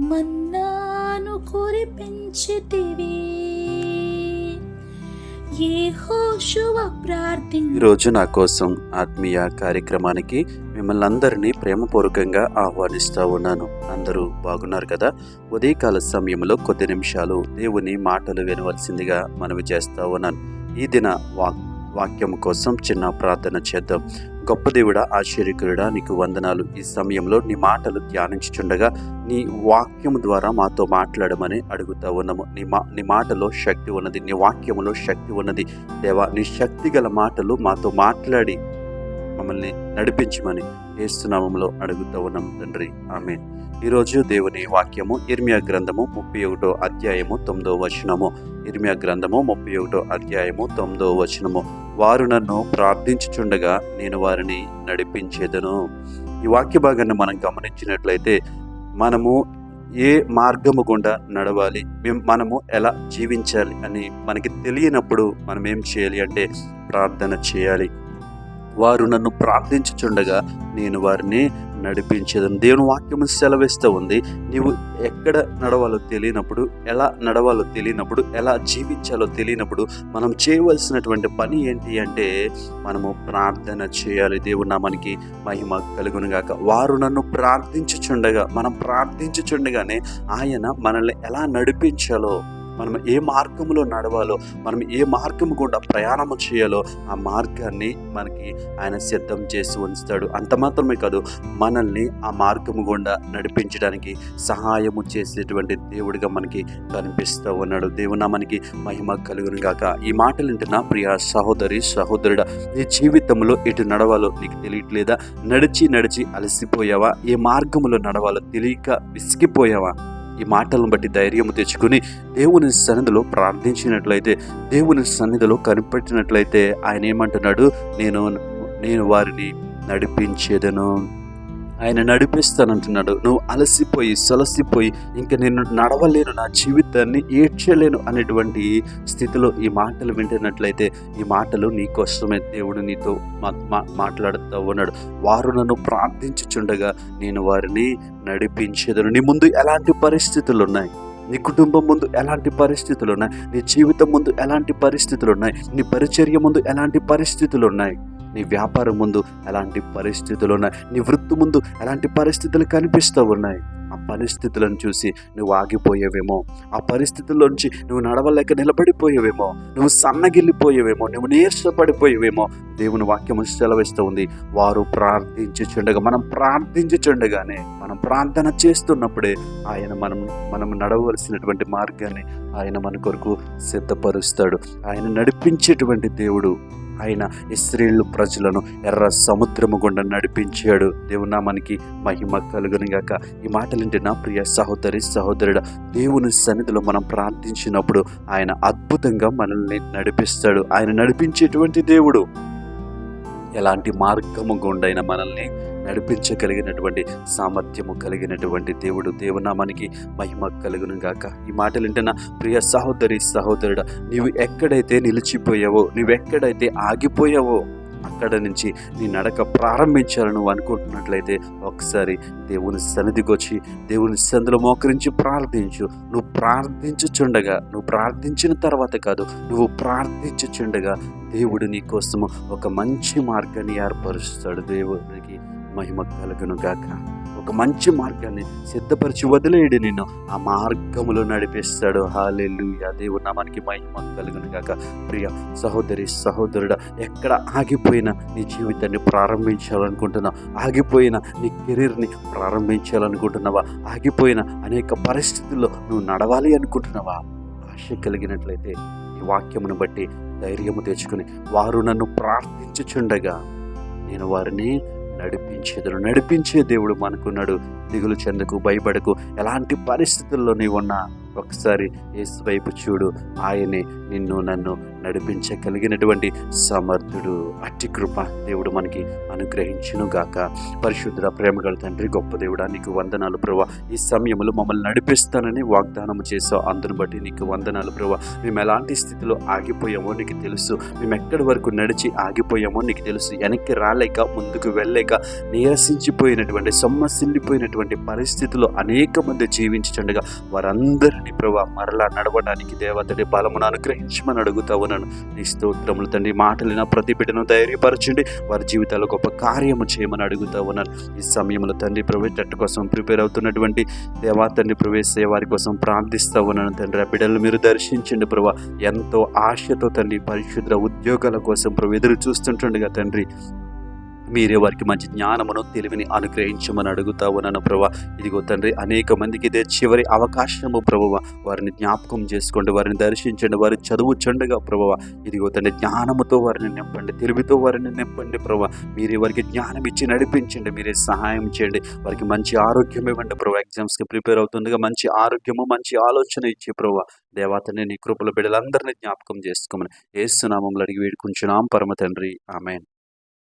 మన్నాను కురిపించితివి. ఈరోజు నా కోసం ఆత్మీయ కార్యక్రమానికి మిమ్మల్ని అందరినీ ప్రేమపూర్వకంగా ఆహ్వానిస్తూ ఉన్నాను. అందరూ బాగున్నారు కదా? ఉదయకాల సమయంలో కొద్ది నిమిషాలు దేవుని మాటలు వినవలసిందిగా మనవి చేస్తూ ఉన్నాను. ఈ దిన వాక్ వాక్యం కోసం చిన్న ప్రార్థన చేద్దాం. గొప్ప దేవుడా ఆశ్చర్యకురుడా నీకు వందనాలు. ఈ సమయంలో నీ మాటలు ధ్యానించుచుండగా నీ వాక్యము ద్వారా మాతో మాట్లాడమని అడుగుతా ఉన్నాము. నీ మా నీ మాటలో శక్తి ఉన్నది నీ వాక్యములో శక్తి ఉన్నది. దేవా నీ శక్తి గల మాటలు మాతో మాట్లాడి మమ్మల్ని నడిపించమని ఏసునామంలో అడుగుతూ ఉన్నాం తండ్రి. ఆమె ఈరోజు దేవుని వాక్యము ఇర్మియా గ్రంథము ముప్పై ఒకటో అధ్యాయము తొమ్మిదో వచనము. ఇర్మియా గ్రంథము ముప్పై ఒకటో అధ్యాయము తొమ్మిదో వచనము. వారు నన్ను ప్రార్థించుచుండగా నేను వారిని నడిపించేదను. ఈ వాక్య భాగాన్ని మనం గమనించినట్లయితే మనము ఏ మార్గము గుండా నడవాలి మేం- మనము ఎలా జీవించాలి అని మనకి తెలియనప్పుడు మనం ఏం చేయాలి అంటే ప్రార్థన చేయాలి. వారు నన్ను ప్రార్థించుచుండగా నేను వారిని నడిపించేదని. దేవుని వాక్యము సెలవిస్తూ ఉంది. నీవు ఎక్కడ నడవాలో తెలియనప్పుడు ఎలా నడవాలో తెలియనప్పుడు ఎలా జీవించాలో తెలియనప్పుడు మనం చేయవలసినటువంటి పని ఏంటి అంటే మనము ప్రార్థన చేయాలి. దేవుడు నామానికి మహిమ కలుగును గాక. వారు నన్ను ప్రార్థించుచుండగా మనం ప్రార్థించుచుండగానే ఆయన మనల్ని ఎలా నడిపించాలో మనం ఏ మార్గంలో నడవాలో మనం ఏ మార్గం గుండా ప్రయాణము చేయాలో ఆ మార్గాన్ని మనకి ఆయన సిద్ధం చేసి ఉంచుతాడు. అంత మాత్రమే కాదు మనల్ని ఆ మార్గము గుండా నడిపించడానికి సహాయము చేసేటువంటి దేవుడిగా మనకి కనిపిస్తూ ఉన్నాడు. దేవునా మనకి మహిమ కలుగును గాక. ఈ మాటలు వింటున్న ప్రియ సహోదరి సహోదరుడా నీ జీవితంలో ఎటు నడవాలో నీకు తెలియట్లేదా? నడిచి నడిచి అలసిపోయావా? ఏ మార్గములో నడవాలో తెలియక విసిగిపోయావా? ఈ మాటలను బట్టి ధైర్యం తెచ్చుకుని దేవుని సన్నిధిలో ప్రార్థించినట్లయితే దేవుని సన్నిధిలో కనిపెట్టినట్లయితే ఆయన ఏమంటున్నాడు? నేను నేను వారిని నడిపించేదను. ఆయన నడిపిస్తానంటున్నాడు. నువ్వు అలసిపోయి సొలసిపోయి ఇంకా నేను నడవలేను నా జీవితాన్ని ఏడ్చలేను అనేటువంటి స్థితిలో ఈ మాటలు వింటున్నట్లయితే ఈ మాటలు నీ కోసమే దేవుడు నీతో మా- మాట్లాడుతూ ఉన్నాడు. వారు నన్ను ప్రార్థించుచుండగా నేను వారిని నడిపించేదను. నీ ముందు ఎలాంటి పరిస్థితులు ఉన్నాయి? నీ కుటుంబం ముందు ఎలాంటి పరిస్థితులు ఉన్నాయి? నీ జీవితం ముందు ఎలాంటి పరిస్థితులు ఉన్నాయి? నీ పరిచర్య ముందు ఎలాంటి పరిస్థితులు ఉన్నాయి? నీ వ్యాపారం ముందు ఎలాంటి పరిస్థితులు ఉన్నాయి? నీ వృత్తి ముందు ఎలాంటి పరిస్థితులు కనిపిస్తూ ఉన్నాయి? ఆ పరిస్థితులను చూసి నువ్వు ఆగిపోయేవేమో? ఆ పరిస్థితుల్లోంచి నువ్వు నడవలేక నిలబడిపోయేవేమో? నువ్వు సన్నగిల్లిపోయేవేమో? నువ్వు నీర్సపడిపోయేవేమో? దేవుని వాక్యం సెలవిస్తూ ఉంది. వారు ప్రార్థించుచుండగా మనం ప్రార్థించుచుండగానే మనం ప్రార్థన చేస్తున్నప్పుడే ఆయన మనం మనం నడవలసినటువంటి మార్గాన్ని ఆయన మన కొరకు సిద్ధపరుస్తాడు. ఆయన నడిపించేటువంటి దేవుడు ఆయన ఇస్రాయేలు ప్రజలను ఎర్ర సముద్రము గుండా నడిపించాడు. దేవునా మనకి మహిమ కలుగునుగాక ఈ మాటలింటి నా ప్రియ సహోదరి సహోదరుడ దేవుని సన్నిధిలో మనం ప్రార్థించినప్పుడు ఆయన అద్భుతంగా మనల్ని నడిపిస్తాడు. ఆయన నడిపించేటువంటి దేవుడు. ఎలాంటి మార్గము గుండైన మనల్ని నడిపించగలిగినటువంటి సామర్థ్యము కలిగినటువంటి దేవుడు దేవనామానికి మహిమ కలుగును గాక. ఈ మాటలు వింటున్న ప్రియ సహోదరి సహోదరుడు నీవు ఎక్కడైతే నిలిచిపోయావో నువ్వు ఎక్కడైతే ఆగిపోయావో అక్కడ నుంచి నీ నడక ప్రారంభించాలని నువ్వు అనుకుంటున్నట్లయితే ఒకసారి దేవుని సన్నిధికి వచ్చి దేవుని సందులో మోకరించి ప్రార్థించు. నువ్వు ప్రార్థించుచుండగా నువ్వు ప్రార్థించిన తర్వాత కాదు నువ్వు ప్రార్థించుచుండగా దేవుడు నీ కోసము ఒక మంచి మార్గాన్ని ఏర్పరుస్తాడు దేవుడికి మహిమ కలుగును గాక ఒక మంచి మార్గాన్ని సిద్ధపరిచి వదిలేయడు నిన్ను. ఆ మార్గములో నడిపిస్తాడు. హాలెల్లు దేవుడు నామానికి మహిమ కలుగును గాక ప్రియ సహోదరి సహోదరుడు ఎక్కడ ఆగిపోయినా నీ జీవితాన్ని ప్రారంభించాలనుకుంటున్నావు ఆగిపోయిన నీ కెరీర్ని ప్రారంభించాలనుకుంటున్నావా? ఆగిపోయిన అనేక పరిస్థితుల్లో నువ్వు నడవాలి అనుకుంటున్నావా? ఆశ కలిగినట్లయితే ఈ వాక్యమును బట్టి ధైర్యము తెచ్చుకుని వారు నన్ను ప్రార్థించుచుండగా నేను వారిని నడిపించేదను. నడిపించే దేవుడు మనకున్నాడు. దిగులు చెందకు భయపడకు. ఎలాంటి పరిస్థితుల్లో నీవున్నా ఒకసారి యేసు వైపు చూడు. ఆయనే నిన్ను నన్ను నడిపించగలిగినటువంటి సమర్థుడు. అట్టి కృప దేవుడు మనకి అనుగ్రహించును గాక. పరిశుద్ధ ప్రేమగల తండ్రి గొప్ప దేవుడా నీకు వందనాలు ప్రభా ఈ సమయంలో మమ్మల్ని నడిపిస్తానని వాగ్దానం చేసావు అందును బట్టి నీకు వందనాలు ప్రభా మేము ఎలాంటి స్థితిలో ఆగిపోయామో నీకు తెలుసు. మేము ఎక్కడి వరకు నడిచి ఆగిపోయామో నీకు తెలుసు. వెనక్కి రాలేక ముందుకు వెళ్ళలేక నీరసించిపోయినటువంటి సొమ్మసిల్లిపోయినటువంటి పరిస్థితుల్లో అనేక మంది జీవించుండగా వారందరినీ ప్రభా మరలా నడవడానికి దేవతడి బలమును అనుగ్రహించమని అడుగుతా ఉన్నాను. నీ స్తోత్రములు తండ్రి మాటలిన ప్రతి బిడ్డను ధైర్యపరచండి. వారి జీవితాల్లో గొప్ప కార్యము చేయమని అడుగుతా ఉన్నాను. ఈ సమయంలో తండ్రి ప్రవేశ జట్టు కోసం ప్రిపేర్ అవుతున్నటువంటి దేవా తండ్రి ప్రవేశ వారి కోసం ప్రార్థిస్తా ఉన్నాను తండ్రి. ఆ బిడ్డలు మీరు దర్శించండి ప్రభా. ఎంతో ఆశతో తండ్రి పరిశుద్ధ ఉద్యోగాల కోసం ప్రభు ఎదురు చూస్తుంటుండగా తండ్రి మీరే వారికి మంచి జ్ఞానమును తెలివిని అనుగ్రహించమని అడుగుతా ఉన్నాను ప్రభా. ఇదిగో తండ్రి అనేక మందికి ఇదే చివరి అవకాశము ప్రభువ. వారిని జ్ఞాపకం చేసుకోండి వారిని దర్శించండి వారి చదువు చెండగా ప్రభువ. ఇదిగో తండ్రి జ్ఞానముతో వారిని నింపండి తెలివితో వారిని నింపండి ప్రభా మీరే వారికి జ్ఞానం ఇచ్చి నడిపించండి మీరే సహాయం చేయండి. వారికి మంచి ఆరోగ్యం ఇవ్వండి ప్రభా ఎగ్జామ్స్కి ప్రిపేర్ అవుతుండగా మంచి ఆరోగ్యము మంచి ఆలోచన ఇచ్చే ప్రభా దేవాతని నీ కృపల బిడ్డలందరినీ జ్ఞాపకం చేసుకోమని ఏసునామంలో అడిగి వేడుకుంటున్నాం పరమ తండ్రి. ఆమెన్.